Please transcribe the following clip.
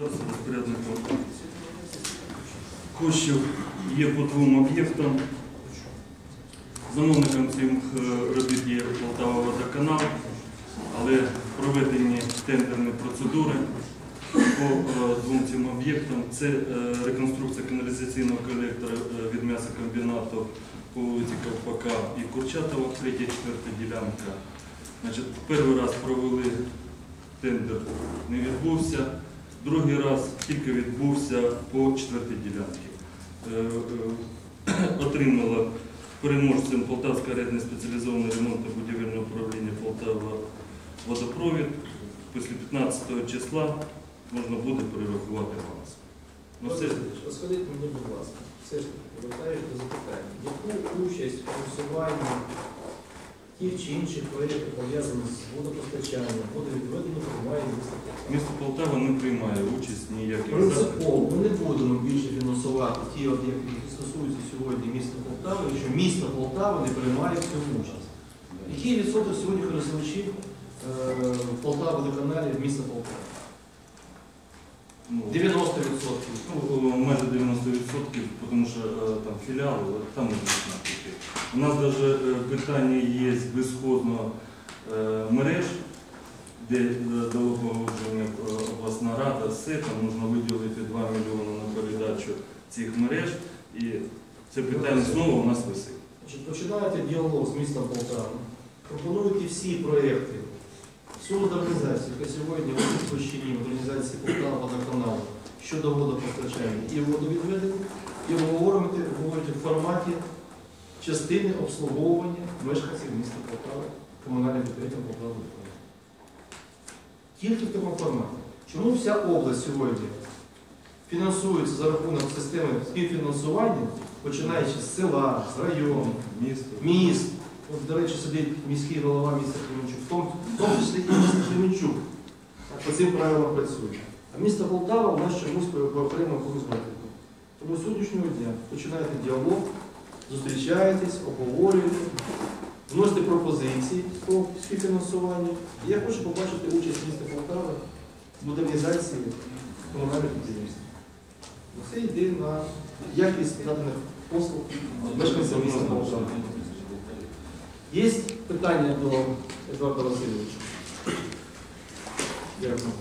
Розпорядником коштів є по двом об'єктам. Замовником цих е, робіт є Полтава водоканал, але проведені тендерні процедури по е, двом цим об'єктам. Це е, реконструкція каналізаційного колектора від м'ясокомбінату по вулиці Ковпака і Курчатова, третя, четверта ділянка. Значить, перший раз провели тендер, не відбувся. Другий раз тільки відбувся по четвертій ділянці. Е, е, Отримала переможцем Полтавська рядне спеціалізоване ремонтно-будівельне управління Полтава водопровід. Після 15 числа можна буде перерахувати аванс. Ну, все, Розкажіть мені, будь ласка, все ж таки, повертаєш до запитання. Яку участь у усуванні тих чи інших проєктів, пов'язаних з водопостачанням, водовідведенням, приймає місто? Полтава не приймає участь ніяких. Принципово ми не будемо більше фінансувати ті об'єкти, які стосуються сьогодні міста Полтави, якщо місто Полтава не приймає в цьому участь. Який відсоток сьогодні користувачів е, Полтави водоканалі міста Полтава? Ну, 90%. Ну, майже 90%, тому що е, там філіали, там можна знати. У нас навіть питання є безходно е, мереж, де е, дало погодження е, обласна рада, все, можна виділити 2 мільйони на передачу цих мереж. І це питання знову у нас висить. Починаєте діалог з містом Полтава, пропонуєте всі проєкти, всю модернізацію, яка сьогодні в площині модернізації Полтава водоканалу щодо водопостачання і водовідведення, і обговорюєте в форматі частини обслуговування мешканців міста Полтава, комунальним підприємством Полтава. Тільки в такому форматі. Чому вся область сьогодні фінансується за рахунок системи співфінансування, починаючи з села, з району, Місто. міст. От, до речі, сидить міський голова міста Кременчук, в тому, в тому числі і місто Кременчук по цим правилам працює. А місто Полтава у нас чомусь окремо братику. Тому сьогоднішнього дня починаєте діалог, зустрічаєтесь, обговорюєте, вносите пропозиції по співфінансуванню. І я хочу побачити участь міста Полтави в модернізації комунальних підприємств. Це йде на якість наданих послуг мешканцям міста Полтава. Є питання до Едуарда Васильовича? Дякую.